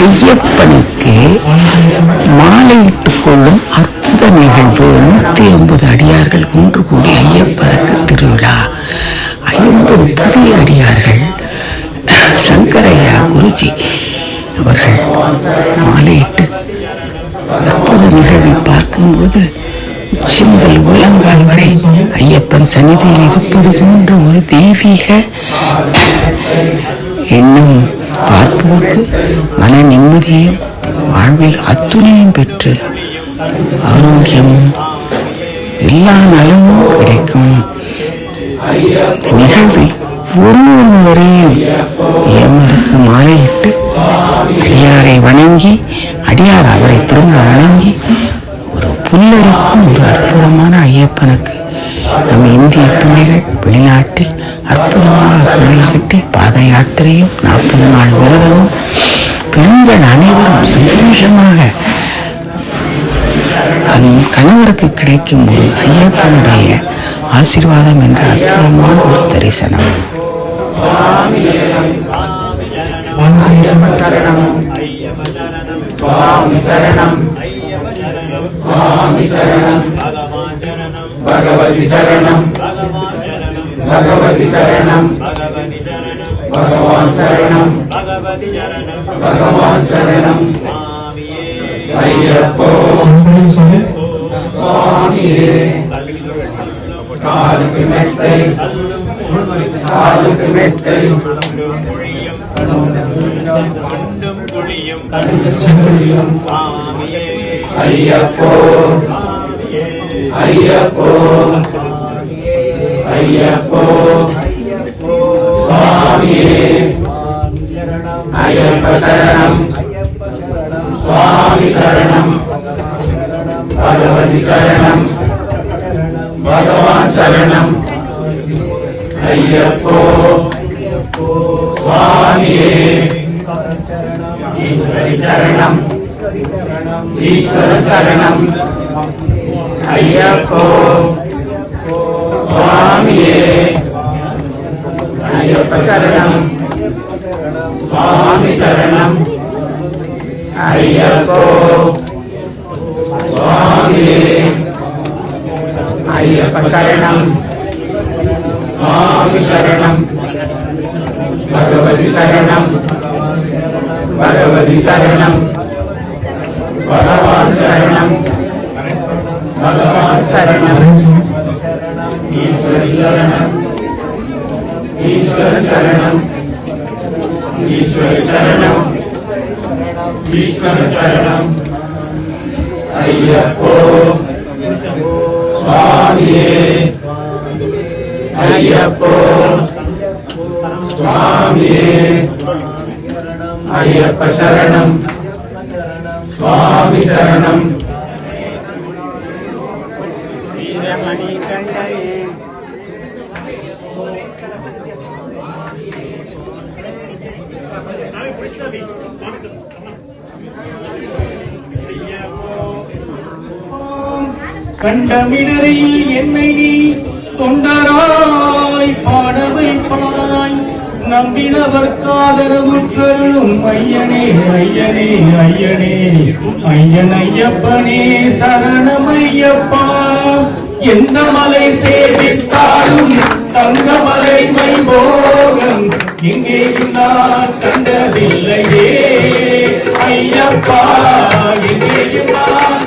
ஐயப்பனுக்கு மாலையிட்டுக் கொள்ளும் அற்புத நிகழ்வு நூத்தி ஐம்பது அடியார்கள் ஒன்று கூடி ஐயப்பனுக்கு திருவிழா. ஐம்பது புதிய அடியார்கள் சங்கரையா குருஜி அவர்கள் மாலையிட்டு அற்புத நிகழ்வை பார்க்கும்போது உச்சி முதல் உள்ளங்கால் வரை ஐயப்பன் சந்நிதியில் இருப்பது போன்ற ஒரு தெய்வீக எண்ணம் பார்ப்போருக்கு மன நிம்மதியையும் வாழ்வில் அத்துணையும் பெற்று ஆரோக்கியம் எல்லா நலமும் கிடைக்கும். இந்த நிகழ்வில் ஒருவரையும் ஏமருக்கு மாலையிட்டு அடியாரை வணங்கி அடியார் அவரை திரும்ப வணங்கி ஒரு புல்லருக்கும் ஒரு அற்புதமான ஐயப்பனுக்கு நம் இந்திய பிள்ளைகள் வெளிநாட்டில் அற்புதமாக கோயில் கட்டி பாத யாத்திரையும் நாற்பது நாள் விரதமும் பெண்கள் அனைவரும் சந்தோஷமாக தன் கணவருக்கு கிடைக்கும் ஒரு ஐயப்பனுடைய ஆசீர்வாதம் என்ற அற்புதமான ஒரு தரிசனம். பகவதி சரணம் பகவதி சரணம் பகவான் சரணம் பகவான் சரணம் ஐயப்போ சுவாமியே காலுக்கு மெத்தை காலுக்கு மெத்தை ஐயப்போ അയ്യപ്പോ. അയ്യപ്പോ. സ്വാമിയേ. അയ്യപ്പ ശരണം. സ്വാമി ശരണം. ഭഗവതി ശരണം. ഭഗവാൻ ശരണം. അയ്യപ്പോ. സ്വാമിയേ. ഈശ്വരി ശരണം. ഈശ്വര ശരണം. അയ്യപ്പോ സ്വാമിയേ. അയ്യപ്പ ശരണം സ്വാമി ശരണം അയ്യപ്പോ സ്വാമിയേ. അയ്യപ്പ ശരണം സ്വാമി ശരണം ഭഗവതി ശരണം. ഭഗവതി ശരണം. ഭഗവാൻ ശരണം. ശരണം. ഈശ്വര ശരണം. ഈശ്വര ശരണം. ഈശ്വര ശരണം. അയ്യപ്പോ സ്വാമിയേ. അയ്യപ്പോ സ്വാമിയേ. അയ്യപ്പ ശരണം. സ്വാമി ശരണം. கண்டமிடரையில் என்னை நீ தொண்டராய் பாட வைப்பாய் நம்பினவர் காதரவுற்றருளும் ஐயனே ஐயனே ஐயனே. ஐயன் ஐயப்பனே சரணமையப்பா எந்த மலை சேவித்தாலும் தங்கமலை வைபோகம் இங்கே நான் கண்டதில்லையே ஐயப்பா. இங்கே நான்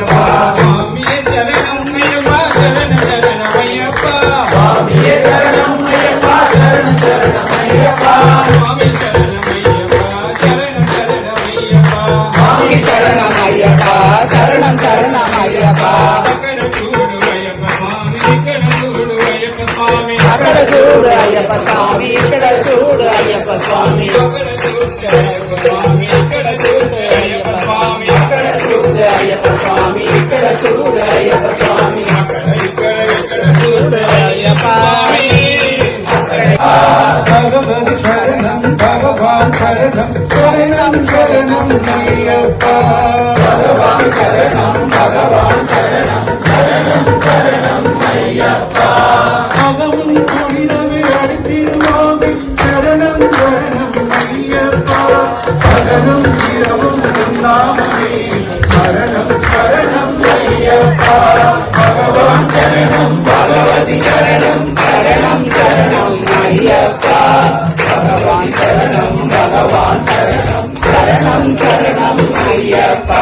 சரணம் சரணம் சரணம் ஐயப்பா. பகவான் சரணம் பகவான் சரணம் சரணம் சரணம் ஐயப்பா அவன் கோயிலவே அடுத்திருவாவி சரணம் சரணம் ஐயப்பா. பகலும் இரவும் நாமே சரணம் சரணம் ஐயப்பா. பகவான் சரணம் பகவதி சரணம் சரணம் சரணம் ஐயப்பா பகவான் சரணம் பகவான் சரணம் சரணம் சரணம் ஐயப்பா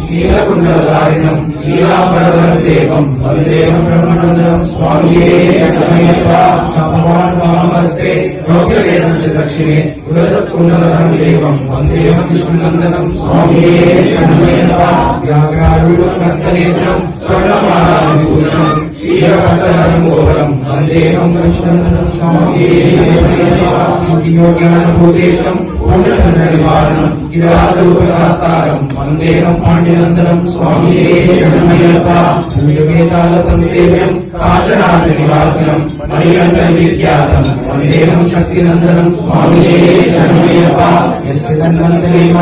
നീലകുണ്ടധാരിണം നീലാംബരദേവം വന്ദേവം ബ്രഹ്മനന്ദനം സ്വാമിയേ ശരണമയ്യപ്പ ഭഗവാൻ പാമസ്തേ രോഗ്യവേദം ച ദക്ഷിണേ പുരസത്കുണ്ടധരം ദേവം വന്ദേവം വിഷ്ണുനന്ദനം സ്വാമിയേ ശരണമയ്യപ്പ വ്യാഘ്രാരൂഢം നർത്തനേത്രം സ്വർണമാരാധിപുരുഷം క్షీరసట్టహరంఘోరం వందేహం కృష్ణం స్వామి యోగ్యాన భూతేశం పూర్ణచంద్ర నివారణం కిరాతరూపశాస్త్రం వందేహం పాండినందనం స్వామి శరణమయ్యప్ప వేదాల సంసేవ్యం కాచనాథ నివాసనం. మణికంఠ విఖ్యాతం. వందేహం శక్తినందనం. స్వామి శరణమయ్యప్ప ఎస్ తన్వంతరి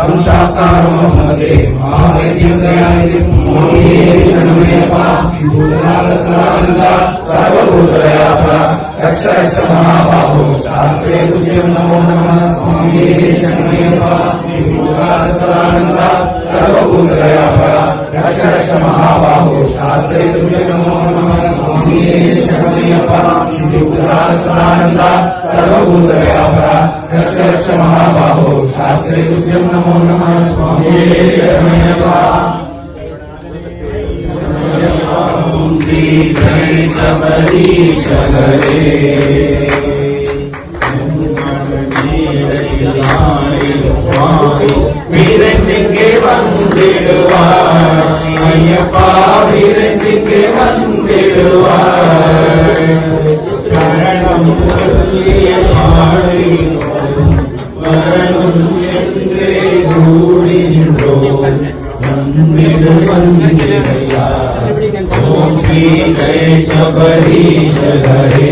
తం శాస్త్రాలమహమతే మహాదైత్యంతయానితి మోహియే శరణమయప భూతనాగస్రానంద సర్వభూతదయాపర రక్ష రక్ష మహాబాహో శాస్త్రే తుభ్యం నమో నమః స్వామియే भूतदया परा रक्ष रक्ष महाबाहो, शास्त्रे तुल्य नमो नमः स्वामी शरणमय्यप्प श्रीयुक्तराज सदानन्द सर्वभूतदया परा रक्ष रक्ष महाबाहो, शास्त्रे तुल्य नमो नमः स्वामी शरणमय्यप्प श्री गणेश परीश गणे स्वामी வந்திடுவாய் ஐயப்பா வீரத்திற்கு வந்திடுவாய் மரணம் சொல்லிய பாடுகிறோம் மரணம் என்றே கூடி நின்றோம் வந்திடு வந்திடையா ஓம் Sri கணேசபரீஷ Hare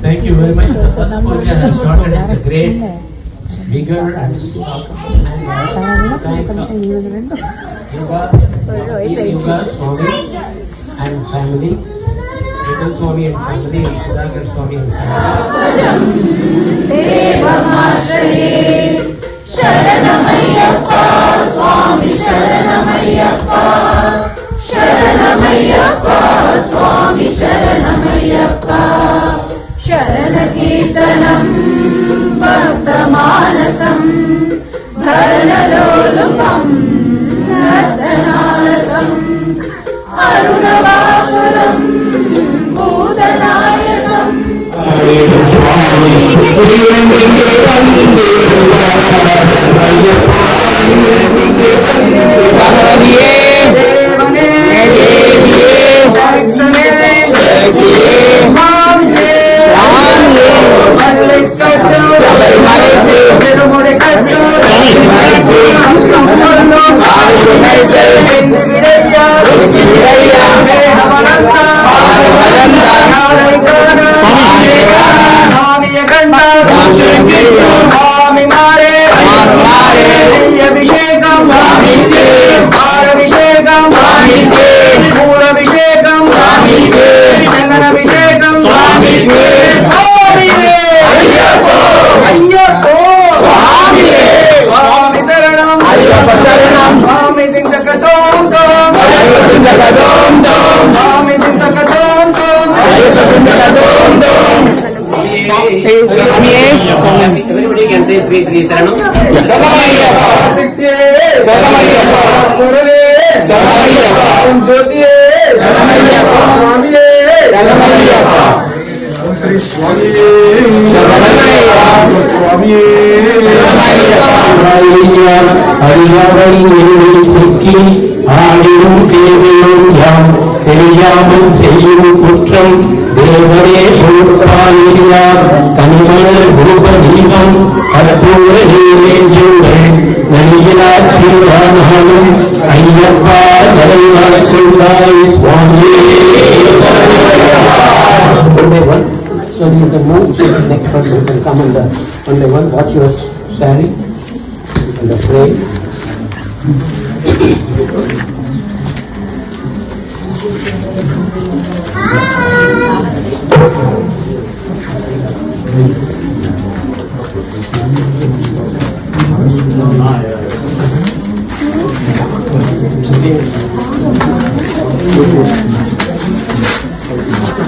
Thank you very much. The first portion has short and great, bigger and and family. Little Swami and family and Sudhakar Swami and family. Devamastani Sharanamayappa Swami Sharanamayappa Sharanamayappa Swami Sharanamayappa Sharanakirtanam Bhaktamanasam കരുണലോലുപം നർത്തനാലസം അരുണവാസനം ഭൂതനായകം. സ്വാമി அறியாமை எண்ணில் சிக்கி ஆடிடும் கேவியும் யாம் தெரியாமல் செய்யும் குற்றம் தேவரே பொறுப்பாயிரியார் கனிமலர் ரூப தீபம் கற்பூர நீரேஞ்சுங்கள் நலியிலாட்சியானாலும் ஐயப்பா தலை தலைவாழ்க்குள்ளாய் சுவாமியே. One by one, so you can move, so the next person. Can come and one by one, watch your saree and pray.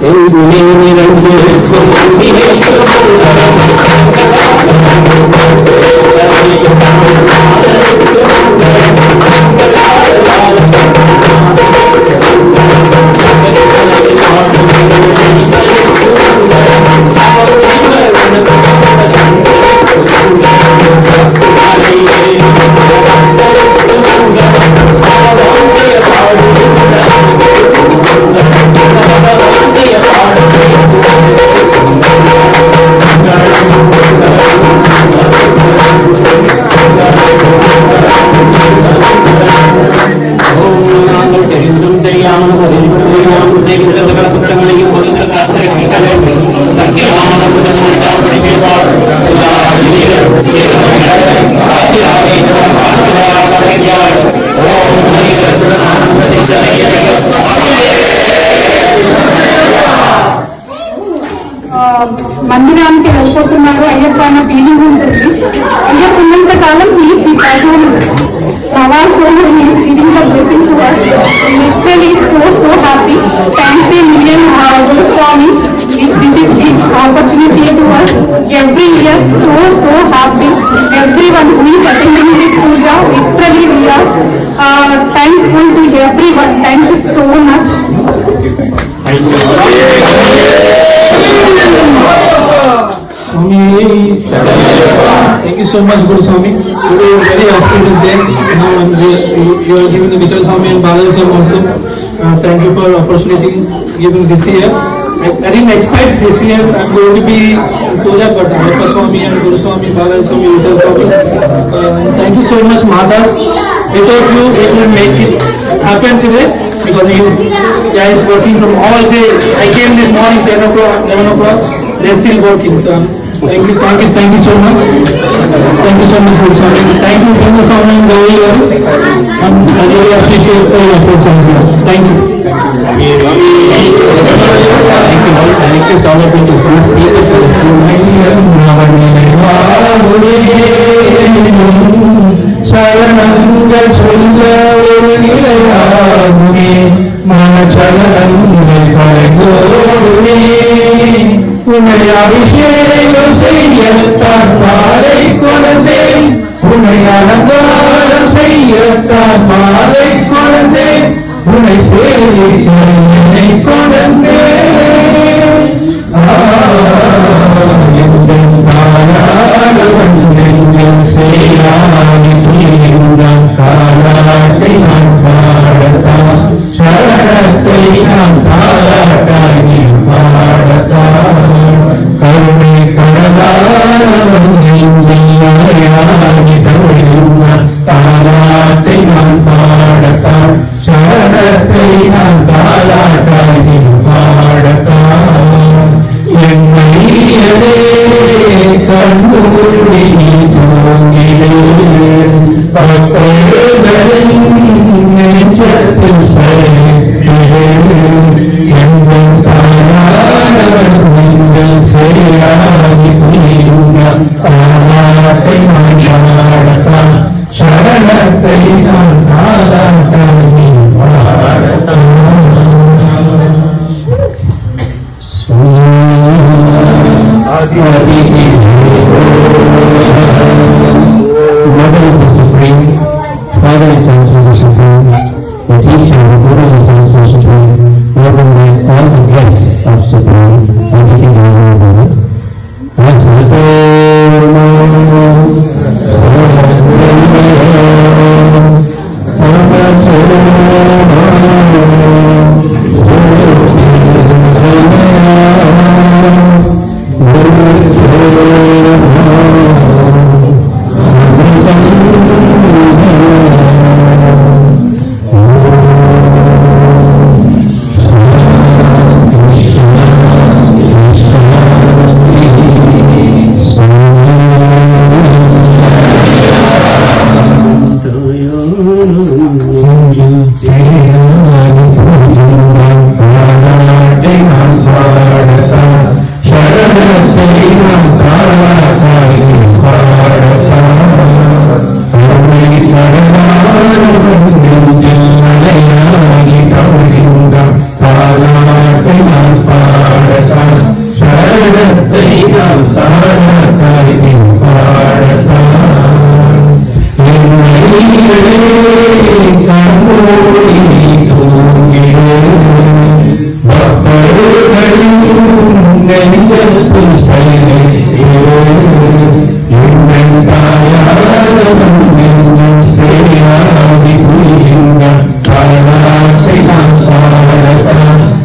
Thank you. You so much Swami, thank you so much, Guru Swami. Today is very auspicious day. Now and you, you are giving the Vittal Swami and Balaji Swami also. Uh, thank you for opportunity given this year. I, I didn't expect this year I'm going to be Puja, but Ayappa Swami and Guru Swami, Balaji Swami, Vijay Swami. Uh, thank you so much, Matas. Without you, we will make it happen today because you guys working from all day. I came this morning 10 o'clock, 11 o'clock. They're still working. So thank you, thank you, thank you so much. Thank you so much for Swami. Thank you, Prince Swami and. Um, I really appreciate all your efforts as well. Thank you. Thank you all. I request all of you to please see it for a few சரணங்கள் சொல்ல ஒரு நிலையாகுமே மனச்சலனங்கள் கலைந்தோடுமே உன்னை அபிஷேகம் Amen.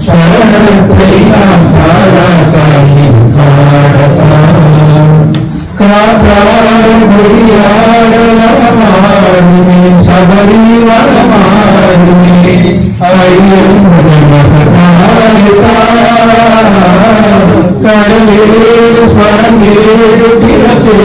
சரணத்தை நாம் பாராட்டாய் பாடத்தான் காற்றாடும் குடியாடலமாடுமே ஏழு ஸ்வரம் ஏழு பிறப்பே